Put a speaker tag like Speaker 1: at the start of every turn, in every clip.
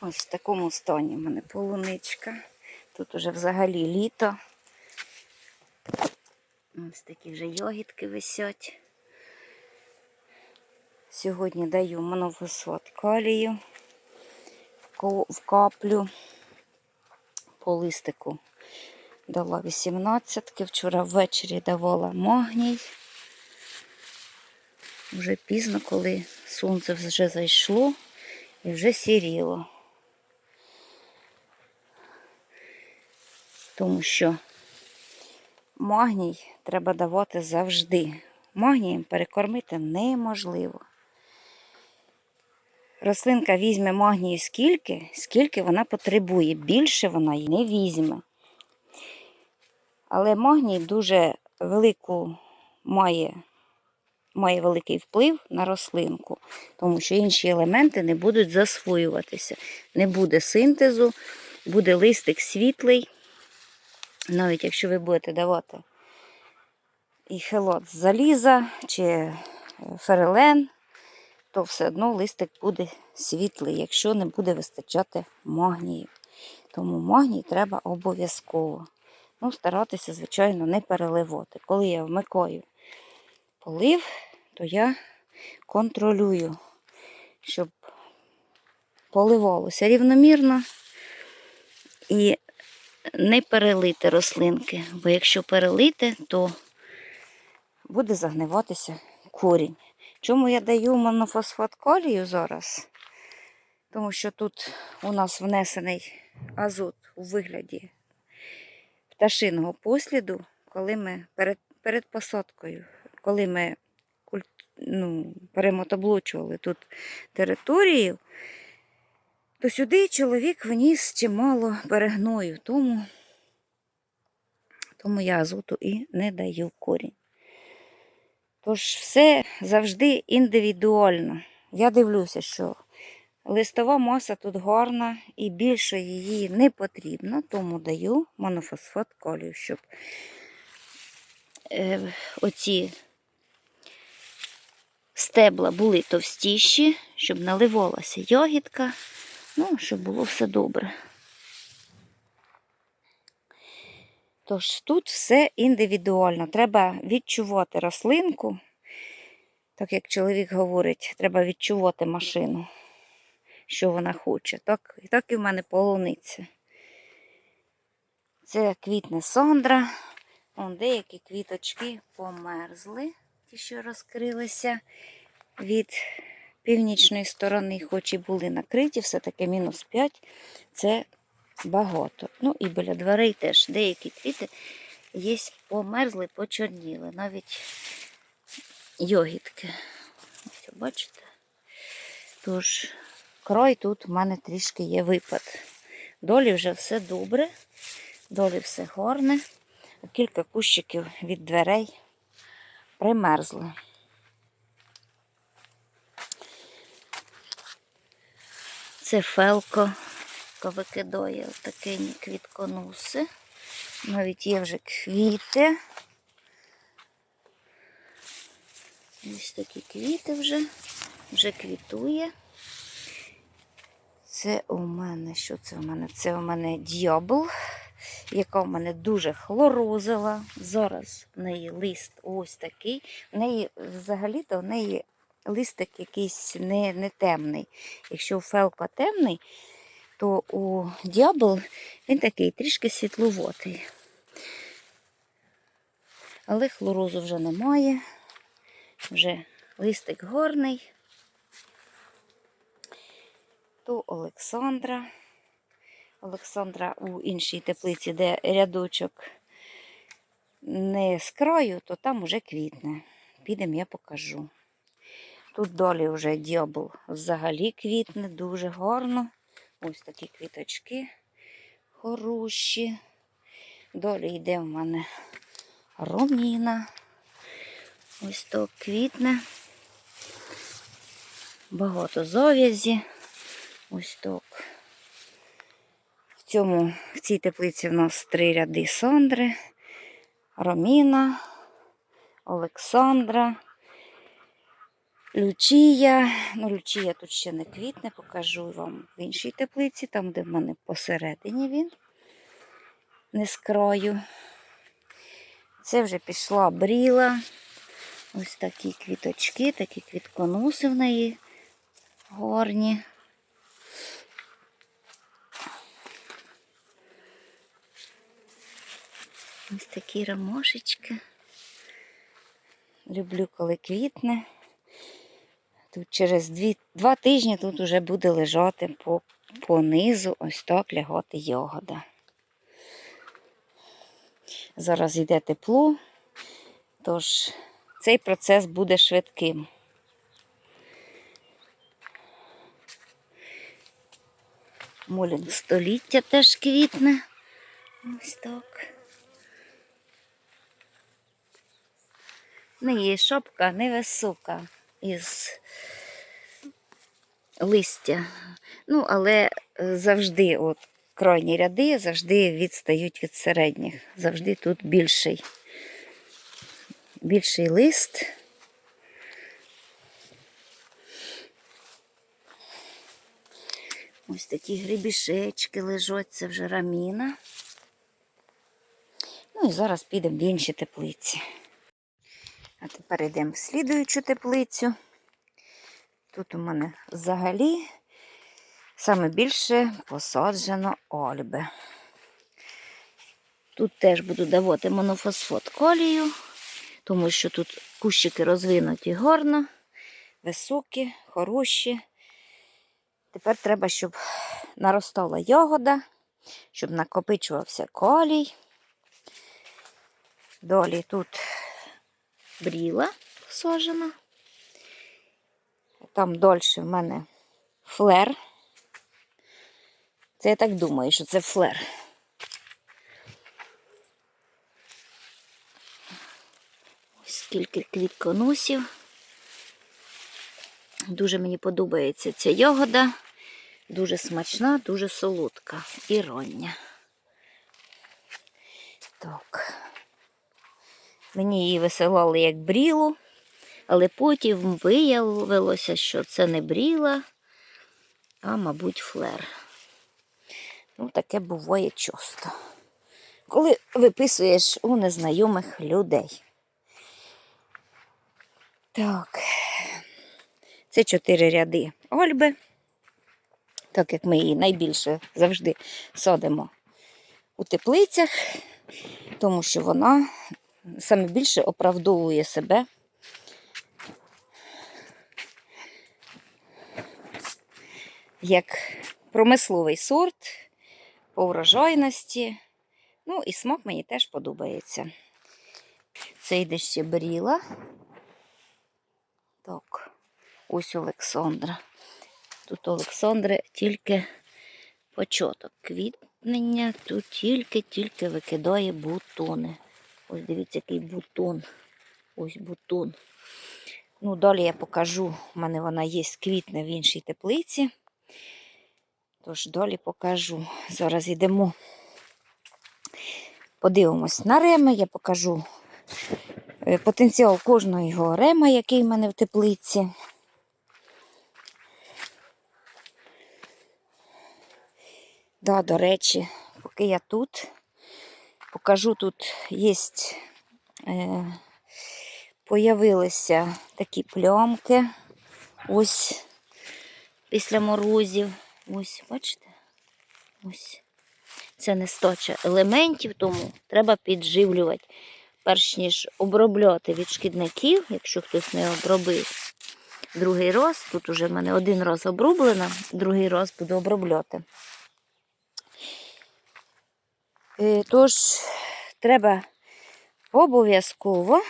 Speaker 1: Ось в такому стані в мене полуничка. Тут уже взагалі літо. Ось такі вже йогітки висять. Сьогодні даю монофосфат калію в каплю по листику. Дала 18, вчора ввечері давала магній. Вже пізно, коли сонце вже зайшло і вже сіріло. Тому що магній треба давати завжди. Магнієм перекормити неможливо. Рослинка візьме магнію скільки, скільки вона потребує. Більше вона й не візьме. Але магній дуже велику має, має великий вплив на рослинку, тому що інші елементи не будуть засвоюватися. Не буде синтезу, буде листик світлий. Навіть якщо ви будете давати і хелот з заліза чи е, ферелен, то все одно листик буде світлий, якщо не буде вистачати магнію. Тому магній треба обов'язково. Ну, старатися, звичайно, не переливати. Коли я вмикаю полив, то я контролюю, щоб поливалося рівномірно і не перелити рослинки. Бо якщо перелити, то буде загниватися корінь. Чому я даю монофосфат калію зараз? Тому що тут у нас внесений азот у вигляді пташиного посліду, коли ми перед, перед посадкою, коли ми ну, перемотоблочували тут територію, то сюди чоловік вніс чимало перегною, тому, тому я азоту і не даю корінь. Тож все завжди індивідуально. Я дивлюся, що листова маса тут гарна і більше її не потрібно, тому даю монофосфат калію, щоб е, оці стебла були товстіші, щоб наливалася ягідка, ну, щоб було все добре. Тож тут все індивідуально. Треба відчувати рослинку. Так як чоловік говорить, треба відчувати машину, що вона хоче. Так, так і в мене полуниця. Це квітне Сондра. Вон деякі квіточки померзли, ті, що розкрилися від північної сторони, хоч і були накриті, все-таки мінус 5. Це багато. Ну і біля дверей теж деякі квіти є померзли, почорніли. Навіть йогітки. Ось, бачите? Тож, крой тут в мене трішки є випад. Долі вже все добре, долі все гарне. А Кілька кущиків від дверей примерзли. Це фелко викидає такі квітконуси. Навіть є вже квіти. Ось такі квіти вже, вже квітує. Це у мене, що це у мене? Це у мене дьябл, яка у мене дуже хлорозила. Зараз в неї лист ось такий. В неї взагалі-то в неї листик якийсь не, не темний. Якщо у фелка темний, то у дьябл він такий трішки світловатий. Але хлорозу вже немає. Вже листик горний. То Олександра. Олександра у іншій теплиці, де рядочок не з краю, то там уже квітне. Підемо, я покажу. Тут далі вже дьябл взагалі квітне, дуже гарно. Ось такі квіточки хороші. Далі йде в мене роміна. Ось то квітне. Багато зав'язі. Ось так. В цьому, в цій теплиці в нас три ряди Сандри, Роміна, Олександра Лючія. Ну, лючія тут ще не квітне, покажу вам в іншій теплиці, там, де в мене посередині він, не з краю. Це вже пішла бріла. Ось такі квіточки, такі квітконуси в неї горні. Ось такі рамошечки. Люблю, коли квітне. Тут через дві, два тижні тут вже буде лежати по, по низу, ось так лягати ягода. Зараз йде тепло, тож цей процес буде швидким. Молінг століття теж квітне. Ось так. В неї шапка невисока із листя. Ну, але завжди, от крайні ряди завжди відстають від середніх. Завжди тут більший, більший лист. Ось такі грибішечки лежать, це вже раміна. Ну і зараз підемо в інші теплиці. А тепер йдемо в слідуючу теплицю. Тут у мене взагалі саме більше посаджено ольби. Тут теж буду давати монофосфот колію, тому що тут кущики розвинуті гарно, високі, хороші. Тепер треба, щоб наростала ягода, щоб накопичувався колій. Далі тут бріла посаджена. Там дольше в мене флер. Це я так думаю, що це флер. Ось скільки квітконусів. Дуже мені подобається ця ягода. Дуже смачна, дуже солодка і роння. Так. Мені її висилали як брілу, але потім виявилося, що це не бріла, а, мабуть, флер. Ну, таке буває часто. Коли виписуєш у незнайомих людей. Так, це чотири ряди Ольби. Так як ми її найбільше завжди садимо у теплицях, тому що вона саме більше оправдовує себе. Як промисловий сорт по врожайності. Ну і смак мені теж подобається. Це йде ще бріла. Так, ось Олександра. Тут Олександри тільки початок квітнення, тут тільки-тільки викидає бутони. Ось дивіться, який бутон. Ось бутон. Ну, далі я покажу. У мене вона є з квітне в іншій теплиці. Тож далі покажу. Зараз йдемо. Подивимось на реми, я покажу е, потенціал кожного його рема, який в мене в теплиці. Да, до речі, поки я тут, покажу, тут є, е, появилися такі плямки. Ось після морозів. Ось, бачите? Ось. Це нестача елементів, тому треба підживлювати. Перш ніж обробляти від шкідників, якщо хтось не обробив. Другий раз, тут уже в мене один раз оброблено, другий раз буду обробляти. Е, Тож, треба обов'язково,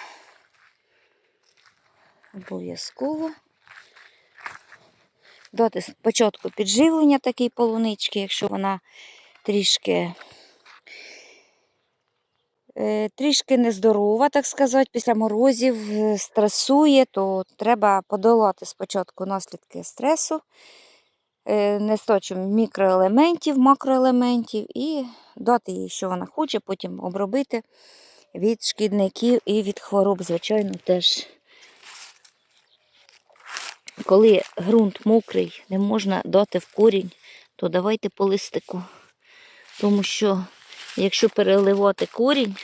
Speaker 1: обов'язково дати спочатку підживлення такій полунички, якщо вона трішки, е, трішки нездорова, так сказати, після морозів е, стресує, то треба подолати спочатку наслідки стресу, е, нестачу мікроелементів, макроелементів і дати їй, що вона хоче, потім обробити від шкідників і від хвороб, звичайно, теж. коли ґрунт мокрий, не можна дати в корінь, то давайте по листику. Тому що якщо переливати корінь,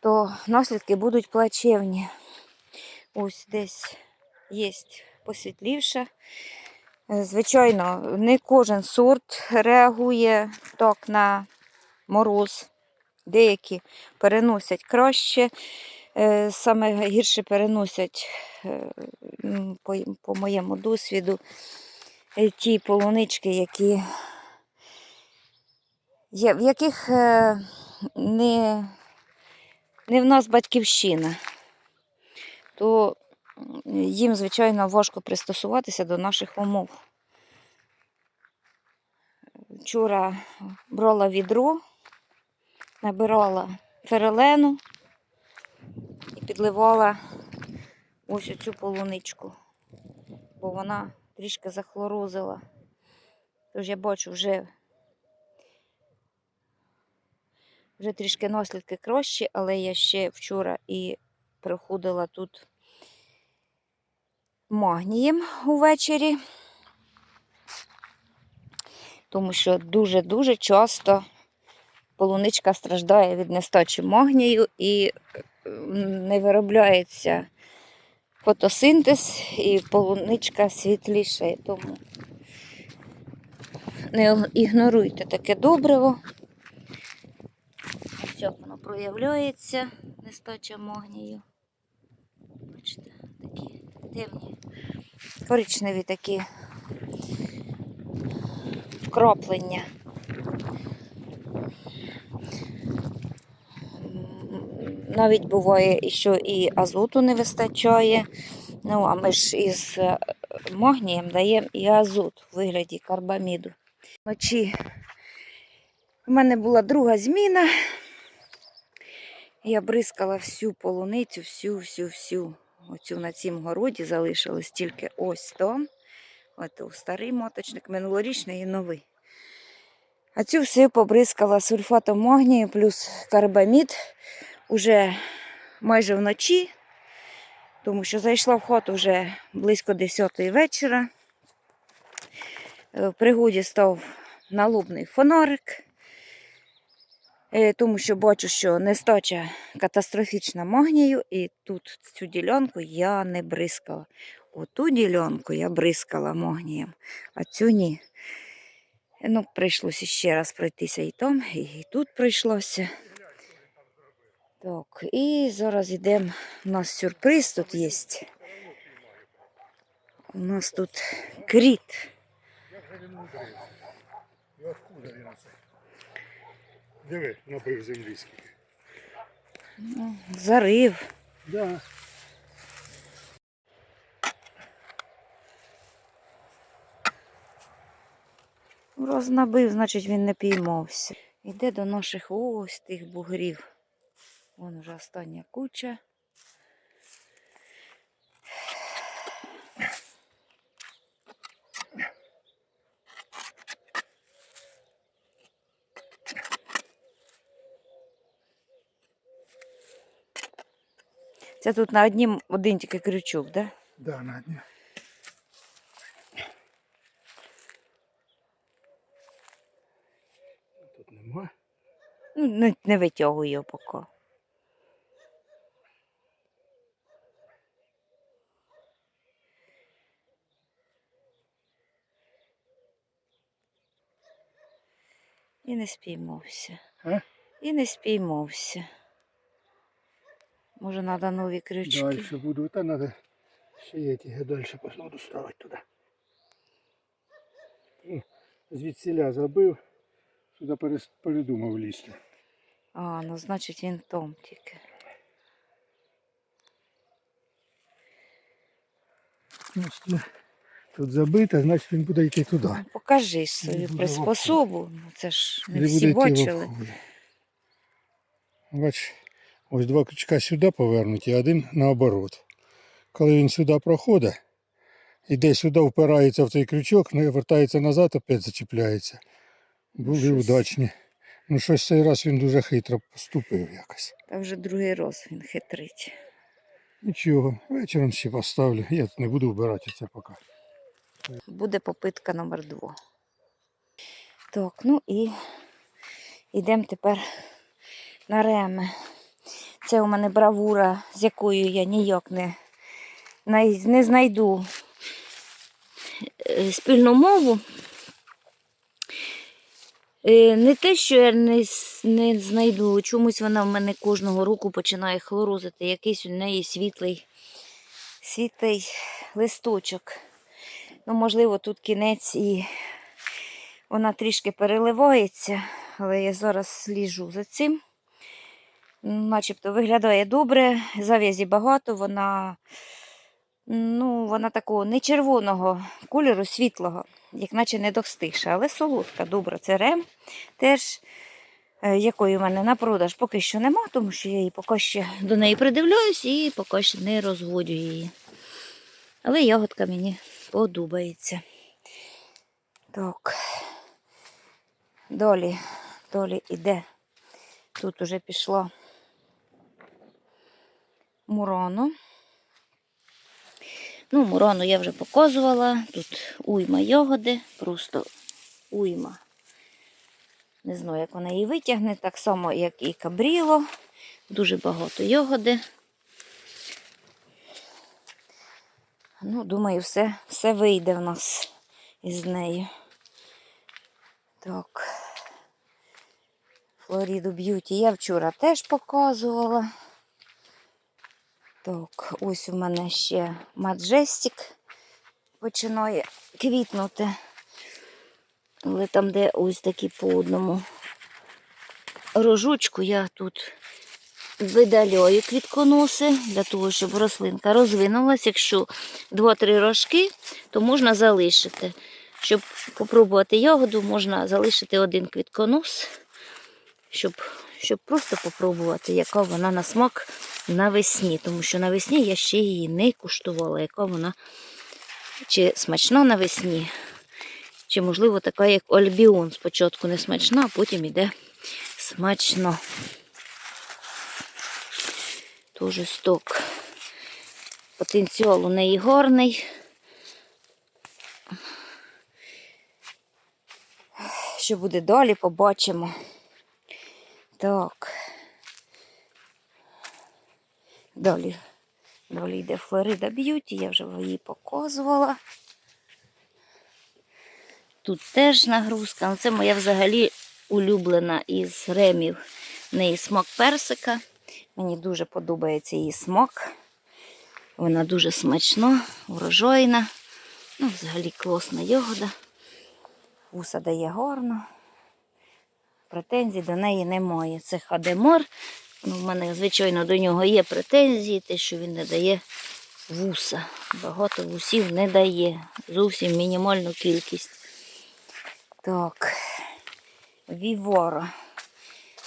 Speaker 1: то наслідки будуть плачевні. Ось десь є посвітлівше. Звичайно, не кожен сорт реагує так на мороз. Деякі переносять краще, е, саме гірше переносять, е, по, по моєму досвіду, е, ті полунички, які, в яких не, не в нас батьківщина, то їм, звичайно, важко пристосуватися до наших умов. Вчора брала відро, набирала ферелену і підливала ось оцю полуничку, бо вона трішки захлорозила. Тож я бачу вже, вже трішки наслідки кращі, але я ще вчора і приходила тут магнієм увечері, тому що дуже-дуже часто полуничка страждає від нестачі магнію і е, не виробляється фотосинтез, і полуничка світліше. Тому не ігноруйте таке добриво. Як воно проявляється, нестача магнію. Бачите, такі темні, коричневі такі вкраплення. Навіть буває, що і азоту не вистачає. Ну, а ми ж із е, магнієм даємо і азот у вигляді карбаміду. Вночі у мене була друга зміна. Я бризкала всю полуницю, всю, всю, всю. Оцю на цім городі залишилось тільки ось там. От старий моточник, минулорічний і новий. А цю всю побризкала сульфатом магнію плюс карбамід уже майже вночі, тому що зайшла в хату вже близько 10 вечора. Е, В пригоді став налобний фонарик, тому що бачу, що нестача катастрофічна магнію, і тут цю ділянку я не бризкала. Оту ділянку я бризкала магнієм, а цю ні. Ну, прийшлося ще раз пройтися і там, і тут прийшлося. Так, і зараз йдемо. У нас сюрприз тут є. У нас тут кріт.
Speaker 2: І откуда він оце? Диви, набив землі скільки.
Speaker 1: Ну, зарив.
Speaker 2: Да.
Speaker 1: Рознабив, значить він не піймався. Йде до наших ось тих бугрів. Вон вже остання куча. Це тут на однім один тільки крючок, так? Да?
Speaker 2: Да, на дні. Тут нема.
Speaker 1: Ну, не, витягуй його поки. І не спіймався.
Speaker 2: А?
Speaker 1: І не спіймався. Може, треба нові крючки.
Speaker 2: Дальше буду. Та треба ще ті далі посуду ставити туди. Ну, Звідсіля забив, сюди передумав лізти.
Speaker 1: А, ну значить він том тільки.
Speaker 2: Тут забито, значить він буде йти туди.
Speaker 1: Ну, покажи свою приспособу. Ну, це ж не всі бачили.
Speaker 2: Бач, ось два крючка сюди повернуті, а один наоборот. Коли він сюди проходить, іде сюди, впирається в цей крючок, ну і вертається назад, опять зачіпляється. Були
Speaker 1: Щось.
Speaker 2: удачні. Ну щось цей раз він дуже хитро поступив якось.
Speaker 1: Та вже другий раз він хитрить.
Speaker 2: Нічого, вечором ще поставлю. Я тут не буду вбирати це поки.
Speaker 1: Буде попитка номер два. Так, ну і йдемо тепер на реми. Це у мене бравура, з якою я ніяк не, не знайду е, спільну мову. Е, Не те, що я не, не знайду, чомусь вона в мене кожного року починає хлорозити. Якийсь у неї світлий, світлий листочок. Ну, можливо, тут кінець і вона трішки переливається, але я зараз сліжу за цим. Начебто виглядає добре, зав'язі багато, вона, ну, вона такого не червоного кольору, світлого, як наче не достигша, але солодка, добра. Це рем теж, е, якої в мене на продаж поки що нема, тому що я її поки ще до неї придивляюсь і поки що не розводю її. Але ягодка мені подобається. Так. Долі, долі іде. Тут уже пішло мурону. Ну, мурону я вже показувала. Тут уйма ягоди, просто уйма. Не знаю, як вона її витягне, так само, як і кабріло. Дуже багато ягоди. Ну, думаю, все, все вийде в нас із нею. Так. Флоріду Б'юті я вчора теж показувала. Так, ось у мене ще маджестик починає квітнути. Але там, де ось такі по одному рожочку, я тут видаляю квітконоси для того, щоб рослинка розвинулась. Якщо 2-3 рожки, то можна залишити. Щоб попробувати ягоду, можна залишити один квітконос, щоб, щоб просто попробувати, яка вона на смак навесні. Тому що навесні я ще її не куштувала, яка вона чи смачна навесні, чи, можливо, така, як Альбіон. Спочатку не смачна, а потім іде смачно. Тоже сток. Потенціал у неї гарний. Що буде далі, побачимо. Так. Далі. Далі йде Флорида Б'юті, я вже її показувала. Тут теж нагрузка. але Це моя взагалі улюблена із ремів. В неї смак персика. Мені дуже подобається її смак. Вона дуже смачна, урожайна. Ну, взагалі класна ягода. Вуса дає гарно. Претензій до неї немає. Це хадемор. Ну, в мене, звичайно, до нього є претензії, те, що він не дає вуса. Багато вусів не дає. Зовсім мінімальну кількість. Так, Віворо.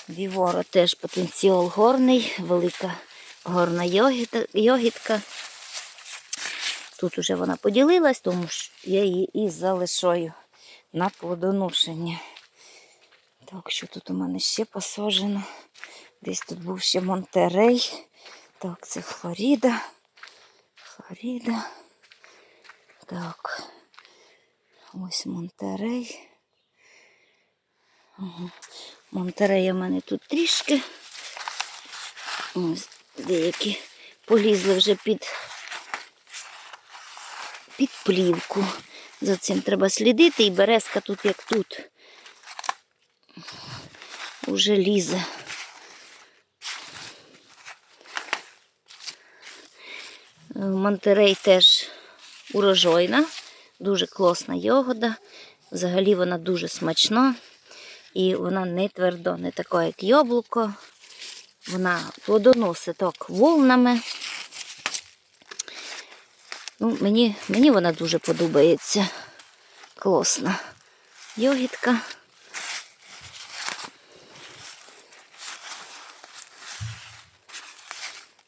Speaker 1: Віворо теж потенціал горний, велика горна йогітка. Тут уже вона поділилась, тому що я її і залишаю на плодоношення. Так, що тут у мене ще посаджено? Десь тут був ще Монтерей. Так, це Флоріда. Флоріда. Так. Ось Монтерей. Ага. Монтерея в мене тут трішки. Ось деякі полізли вже під, під плівку. За цим треба слідити, і березка тут, як тут, уже лізе. Монтерей теж урожайна, дуже класна ягода. Взагалі вона дуже смачна і вона не тверда, не така, як яблуко. Вона плодоносить так волнами. Ну, мені, мені вона дуже подобається. Класна йогітка.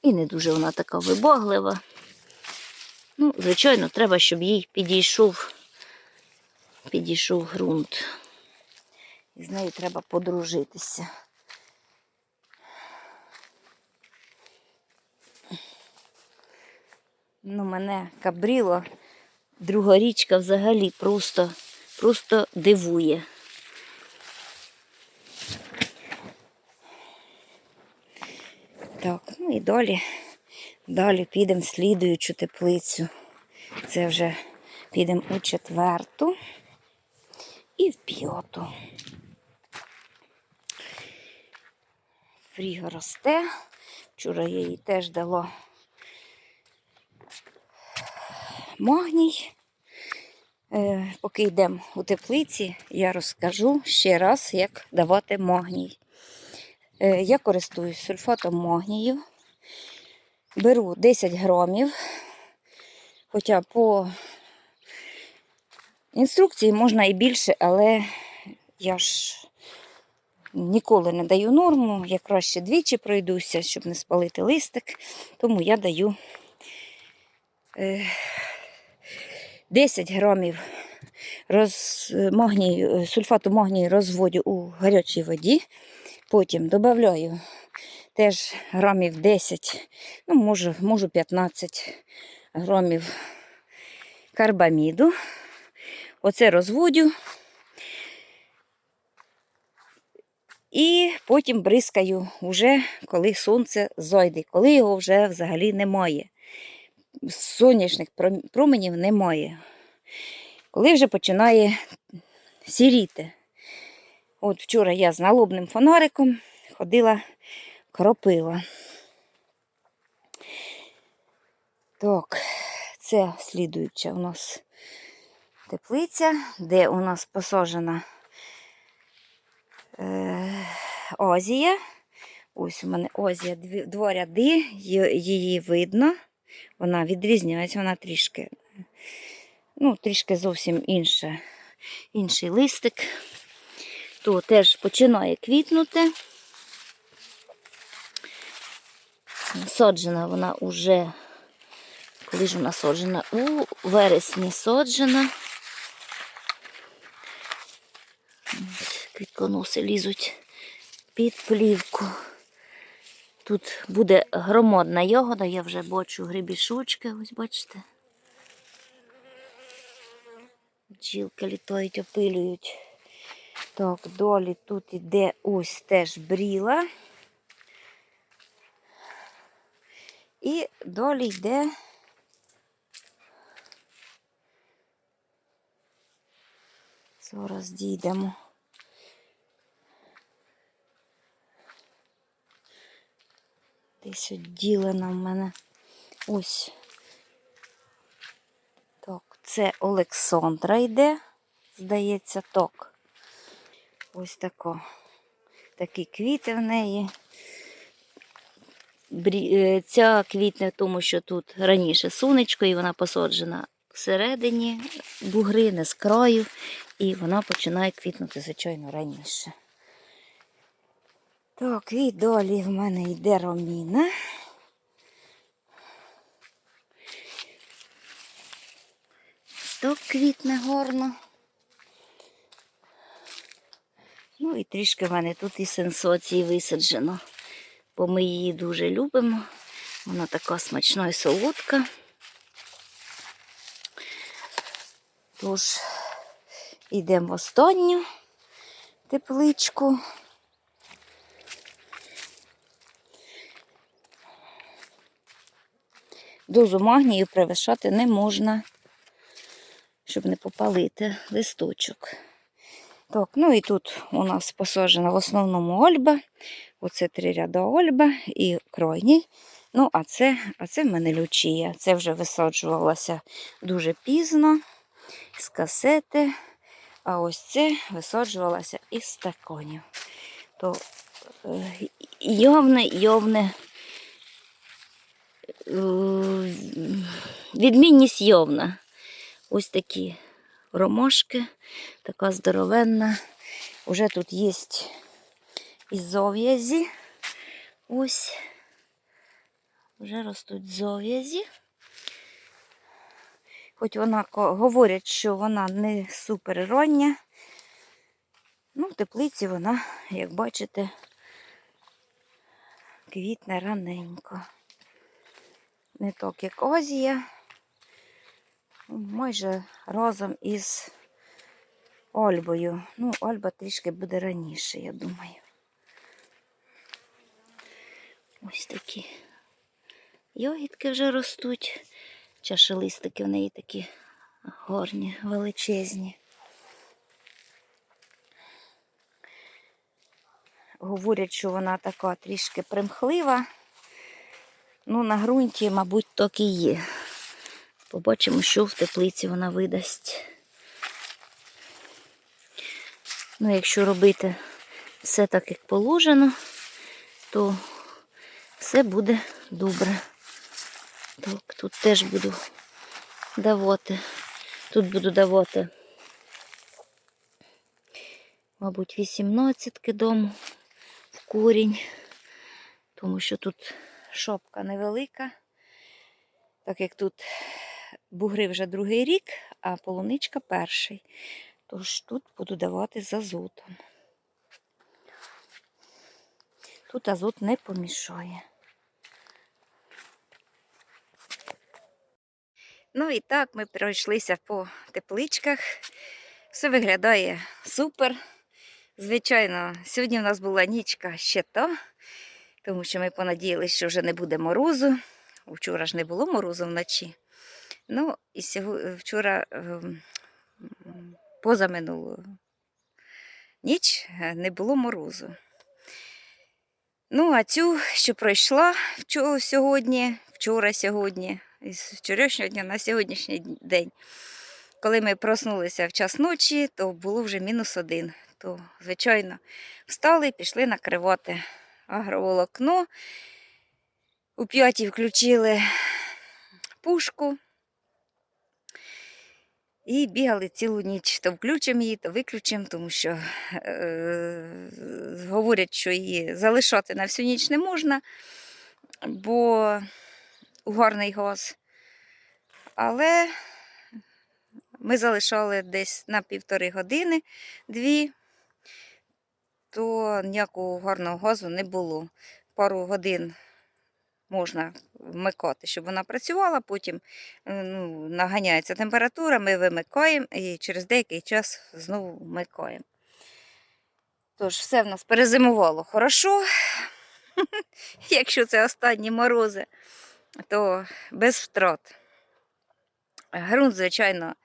Speaker 1: І не дуже вона така вибаглива. Ну, звичайно, треба, щоб їй підійшов, підійшов ґрунт. І з нею треба подружитися. Ну, мене кабріло, друга річка взагалі просто, просто дивує. Так, ну і далі, далі підемо в слідуючу теплицю. Це вже підемо у четверту і в п'яту. Фріга росте. Вчора я їй теж дала магній. Е, поки йдемо у теплиці, я розкажу ще раз, як давати магній. Е, я користуюсь сульфатом магнію. Беру 10 грамів, хоча по інструкції можна і більше, але я ж ніколи не даю норму. Я краще двічі пройдуся, щоб не спалити листик. Тому я даю е, 10 грамів роз, магнію, сульфату магнію розводю у гарячій воді. Потім додаю теж грамів 10, ну, можу, можу 15 грамів карбаміду. Оце розводю. І потім бризкаю вже, коли сонце зайде, коли його вже взагалі немає. Сонячних променів немає. Коли вже починає сіріти. От вчора я з налобним фонариком ходила, кропила. Так, це слідуюча у нас теплиця, де у нас посаджена е, озія. Ось у мене озія дві, два ряди, її видно. Вона відрізняється, вона трішки, ну, трішки зовсім інша, інший листик. То теж починає квітнути. Саджена вона уже, коли ж вона саджена? У вересні саджена. Квітконоси лізуть під плівку. Тут буде громадна ягода, я вже бачу грибішучки, ось бачите. Бджілки літають, опилюють. Так, далі тут іде ось теж бріла. І далі йде. Зараз дійдемо. Десь відділена в мене. Ось. Так, це Олександра йде, здається, так. Ось тако. Такі квіти в неї. Е, Ця квітне, тому що тут раніше сонечко, і вона посаджена всередині бугри, не з краю, і вона починає квітнути, звичайно, раніше. Так, і далі в мене йде роміна. Сток квітне горно. Ну і трішки в мене тут і сенсоції висаджено, бо ми її дуже любимо. Вона така смачна і солодка. Тож, йдемо в останню тепличку. Дозу магнію перевищати не можна, щоб не попалити листочок. Так, ну і тут у нас посаджена в основному ольба. Оце три ряда ольба і крайній. Ну, а це, а це в мене лючія. Це вже висаджувалося дуже пізно з касети. А ось це висаджувалося із стаконів. То е, йовне, йовне. е, Відмінність йовна. Ось такі ромашки, така здоровенна. Уже тут є і зов'язі. Ось. Вже ростуть зов'язі. Хоч вона говорять, що вона не супер роння. Ну, в теплиці вона, як бачите, квітне раненько. Не так, як озія. Майже разом із Ольбою. Ну, Ольба трішки буде раніше, я думаю. Ось такі йогітки вже ростуть. Чашелистики в неї такі гарні, величезні. Говорять, що вона така трішки примхлива. Ну, на ґрунті, мабуть, так і є. Побачимо, що в теплиці вона видасть. Ну, якщо робити все так, як положено, то все буде добре. Так, тут теж буду давати. Тут буду давати, мабуть, 18 дому в корінь, тому що тут шопка невелика, так як тут бугри вже другий рік, а полуничка перший. Тож тут буду давати з азотом. Тут азот не помішає. Ну і так ми пройшлися по тепличках. Все виглядає супер. Звичайно, сьогодні в нас була нічка ще та, тому що ми понадіялися, що вже не буде морозу. Вчора ж не було морозу вночі. Ну, і сього- вчора, ем, позаминулу ніч, е, не було морозу. Ну, а цю, що пройшла вчора, сьогодні, вчора сьогодні, із вчорашнього дня на сьогоднішній день. Коли ми проснулися в час ночі, то було вже мінус один. То, звичайно, встали і пішли накривати агроволокно. У п'ятій включили пушку і бігали цілу ніч. То включимо її, то виключимо, тому що е- говорять, що її залишати на всю ніч не можна, бо угарний газ. Але ми залишали десь на півтори години, дві, то ніякого гарного газу не було. Пару годин можна вмикати, щоб вона працювала, потім е, ну, наганяється температура, ми вимикаємо і через деякий час знову вмикаємо. Тож, все в нас перезимувало хорошо. Якщо це останні морози, то без втрат. Грунт, звичайно,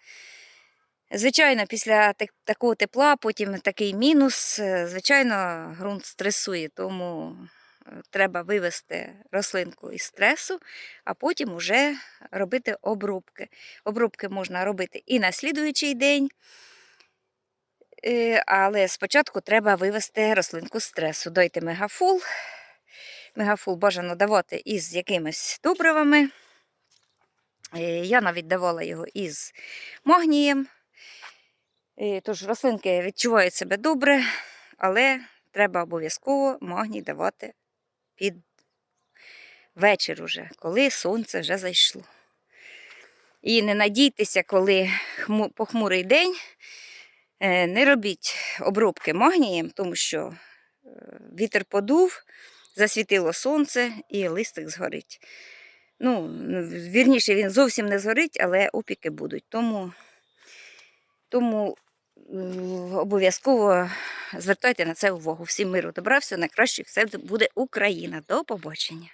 Speaker 1: звичайно, після такого тепла, потім такий мінус, е, звичайно, ґрунт стресує, тому треба вивести рослинку із стресу, а потім вже робити обробки. Обробки можна робити і на слідуючий день, е, але спочатку треба вивести рослинку з стресу. Дайте мегафул. Мегафул бажано давати із якимись добривами. Е, Я навіть давала його із магнієм. Е, Тож рослинки відчувають себе добре, але треба обов'язково магній давати під вечір уже, коли сонце вже зайшло. І не надійтеся, коли похмурий день, е, не робіть обробки магнієм, тому що е, вітер подув, засвітило сонце і листик згорить. Ну, вірніше, він зовсім не згорить, але опіки будуть. Тому, тому обов'язково звертайте на це увагу. Всім миру добра, все найкраще, все буде Україна. До побачення.